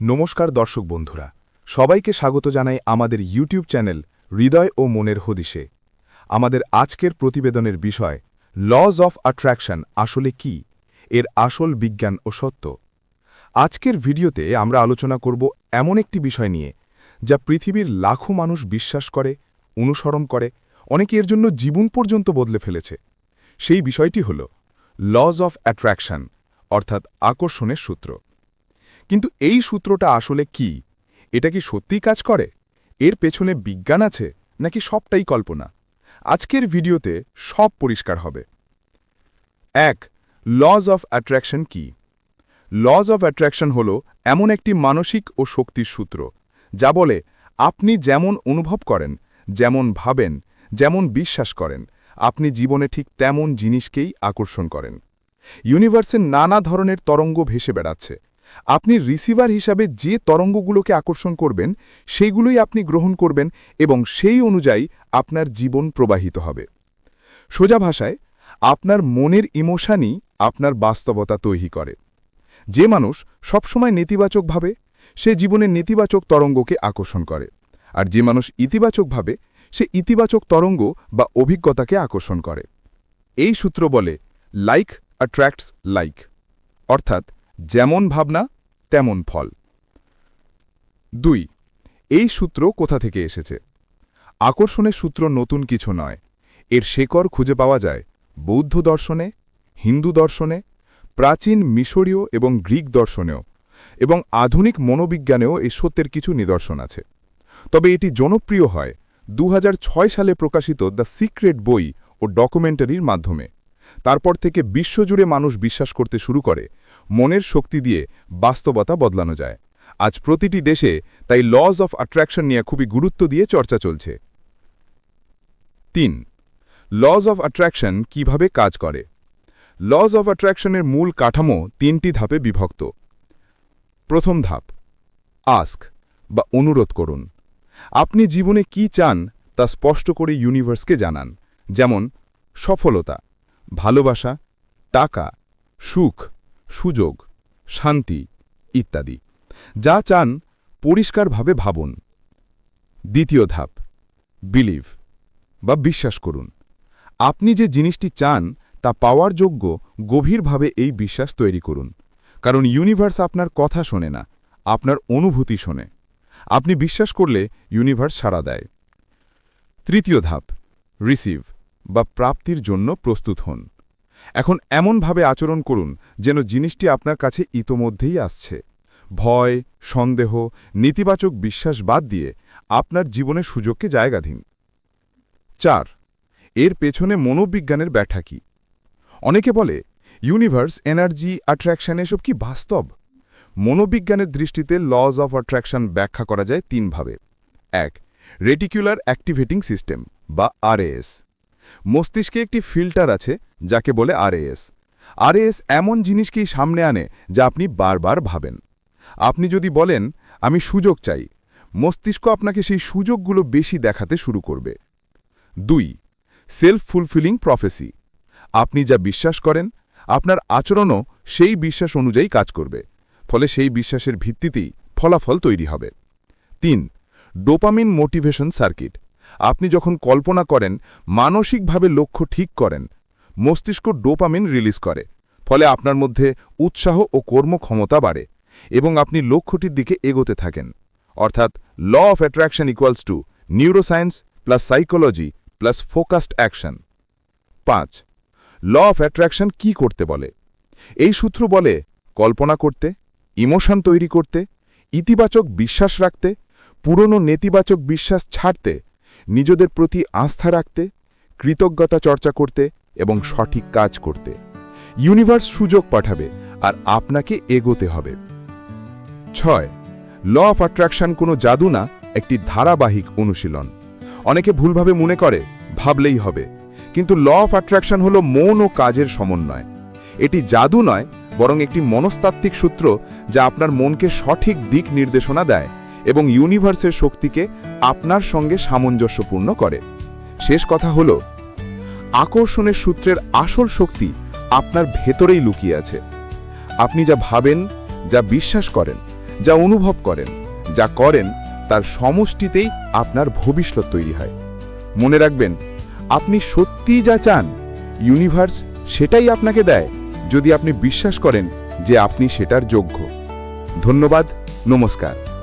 নমস্কার দর্শক বন্ধুরা, সবাইকে স্বাগত জানাই আমাদের ইউটিউব চ্যানেল হৃদয় ও মনের হদিশে। আমাদের আজকের প্রতিবেদনের বিষয় লজ অফ অ্যাট্রাকশন আসলে কি? এর আসল বিজ্ঞান ও সত্য। আজকের ভিডিওতে আমরা আলোচনা করব এমন একটি বিষয় নিয়ে, যা পৃথিবীর লাখো মানুষ বিশ্বাস করে, অনুসরণ করে, অনেকে এর জন্য জীবন পর্যন্ত বদলে ফেলেছে। সেই বিষয়টি হল লজ অফ অ্যাট্রাকশন অর্থাৎ আকর্ষণের সূত্র। কিন্তু এই সূত্রটা আসলে কি? এটা কি সত্যিই কাজ করে? এর পেছনে বিজ্ঞান আছে নাকি সবটাই কল্পনা? আজকের ভিডিওতে সব পরিষ্কার হবে। এক লজ অফ অ্যাট্রাকশন কি? লজ অফ অ্যাট্রাকশন হল এমন একটি মানসিক ও শক্তির সূত্র, যা বলে আপনি যেমন অনুভব করেন, যেমন ভাবেন, যেমন বিশ্বাস করেন, আপনি জীবনে ঠিক তেমন জিনিসকেই আকর্ষণ করেন। ইউনিভার্সের নানা ধরনের তরঙ্গ ভেসে বেড়াচ্ছে আপনি রিসিভার হিসাবে যে তরঙ্গগুলোকে আকর্ষণ করবেন সেইগুলোই আপনি গ্রহণ করবেন এবং সেই অনুযায়ী আপনার জীবন প্রবাহিত হবে। সোজা ভাষায়, আপনার মনের ইমোশানই আপনার বাস্তবতা তৈরি করে। যে মানুষ সবসময় নেতিবাচকভাবে সে জীবনের নেতিবাচক তরঙ্গকে আকর্ষণ করে। আর যে মানুষ ইতিবাচকভাবে সে ইতিবাচক তরঙ্গ বা অভিজ্ঞতাকে আকর্ষণ করে। এই সূত্র বলে লাইক অ্যাট্রাক্টস লাইক অর্থাৎ যেমন ভাবনা, তেমন ফল। দুই, এই সূত্র কোথা থেকে এসেছে? আকর্ষণের সূত্র নতুন কিছু নয়। এর শেকড় খুঁজে পাওয়া যায় বৌদ্ধ দর্শনে, হিন্দু দর্শনে, প্রাচীন মিশরীয় এবং গ্রিক দর্শনেও, এবং আধুনিক মনোবিজ্ঞানেও এই সত্যের কিছু নিদর্শন আছে। তবে এটি জনপ্রিয় হয় দু হাজার ছয় সালে প্রকাশিত দ্য সিক্রেট বই ও ডকুমেন্টারির মাধ্যমে। তারপর থেকে বিশ্বজুড়ে মানুষ বিশ্বাস করতে শুরু করে মনের শক্তি দিয়ে বাস্তবতা বদলানো যায়। আজ প্রতিটি দেশে তাই লজ অফ অ্যাট্রাকশন নিয়ে খুবই গুরুত্ব দিয়ে চর্চা চলছে। তিন লজ অফ অ্যাট্রাকশন কীভাবে কাজ করে? লজ অফ অ্যাট্রাকশনের মূল কাঠামো তিনটি ধাপে বিভক্ত। প্রথম ধাপ আস্ক বা অনুরোধ করুন। আপনি জীবনে কি চান তা স্পষ্ট করে ইউনিভার্সকে জানান। যেমন, সফলতা, ভালোবাসা, টাকা, সুখ সুযোগ, শান্তি ইত্যাদি। যা চান পরিষ্কারভাবে ভাবুন। দ্বিতীয় ধাপ বিলিভ বা বিশ্বাস করুন। আপনি যে জিনিসটি চান, তা পাওয়ার যোগ্য গভীরভাবে এই বিশ্বাস তৈরি করুন। কারণ ইউনিভার্স আপনার কথা শোনে না, আপনার অনুভূতি শোনে। আপনি বিশ্বাস করলে ইউনিভার্স সাড়া দেয়। তৃতীয় ধাপ রিসিভ বা প্রাপ্তির জন্য প্রস্তুত হন। এখন এমনভাবে আচরণ করুন যেন জিনিসটি আপনার কাছে ইতোমধ্যেই আসছে। ভয়, সন্দেহ, নেতিবাচক বিশ্বাস বাদ দিয়ে আপনার জীবনের সুযোগকে জায়গা দিন। চার, এর পেছনে মনোবিজ্ঞানের ব্যাঠা কি? অনেকে বলে, ইউনিভার্স, এনার্জি, অ্যাট্রাকশন এসব কি বাস্তব? মনোবিজ্ঞানের দৃষ্টিতে লজ অফ অ্যাট্রাকশন ব্যাখ্যা করা যায় তিনভাবে। এক, রেটিকুলার অ্যাক্টিভেটিং সিস্টেম বা আরএএস। মস্তিষ্কে একটি ফিল্টার আছে, যাকে বলে আরএএস আরএএস এমন জিনিসকেই সামনে আনে যা আপনি বারবার ভাবেন। আপনি যদি বলেন, আমি সুযোগ চাই মস্তিষ্ক আপনাকে সেই সুযোগগুলো বেশি দেখাতে শুরু করবে। দুই সেলফ ফুলফিলিং প্রফেসি আপনি যা বিশ্বাস করেন, আপনার আচরণও সেই বিশ্বাস অনুযায়ী কাজ করবে, ফলে সেই বিশ্বাসের ভিত্তিতেই ফলাফল তৈরি হবে। তিন ডোপামিন মোটিভেশন সার্কিট আপনি যখন কল্পনা করেন, মানসিকভাবে লক্ষ্য ঠিক করেন, মস্তিষ্ক ডোপামিন রিলিজ করে, ফলে আপনার মধ্যে উৎসাহ ও কর্মক্ষমতা বাড়ে এবং আপনি লক্ষ্যটির দিকে এগোতে থাকেন। অর্থাৎ, law of attraction equals to neuroscience plus psychology plus focused action. পাঁচ, ল অফ অ্যাট্রাকশন কি করতে বলে? এই সূত্র বলে কল্পনা করতে, ইমোশন তৈরি করতে, ইতিবাচক বিশ্বাস রাখতে, পুরনো নেতিবাচক বিশ্বাস ছাড়তে নিজেদের প্রতি আস্থা রাখতে, কৃতজ্ঞতা চর্চা করতে এবং সঠিক কাজ করতে। ইউনিভার্স সুযোগ পাঠাবে আর আপনাকে এগোতে হবে। ছয়, ল অফ অ্যাট্রাকশন কোনো জাদু না, একটি ধারাবাহিক অনুশীলন। অনেকে ভুলভাবে মনে করে, ভাবলেই হবে। কিন্তু ল অফ অ্যাট্রাকশন হল মন ও কাজের সমন্বয়। এটি জাদু নয়, বরং একটি মনস্তাত্ত্বিক সূত্র যা আপনার মনকে সঠিক দিক নির্দেশনা দেয়। এবং ইউনিভার্সের শক্তিকে আপনার সঙ্গে সামঞ্জস্যপূর্ণ করে। শেষ কথা হল, আকর্ষণের সূত্রের আসল শক্তি আপনার ভেতরেই লুকিয়ে আছে। আপনি যা ভাবেন, যা বিশ্বাস করেন, যা অনুভব করেন, যা করেন, তার সমষ্টিতেই আপনার ভবিষ্যৎ তৈরি হয়। মনে রাখবেন, আপনি সত্যিই যা চান, ইউনিভার্স সেটাই আপনাকে দেয়, যদি আপনি বিশ্বাস করেন যে আপনি সেটার যোগ্য। ধন্যবাদ, নমস্কার।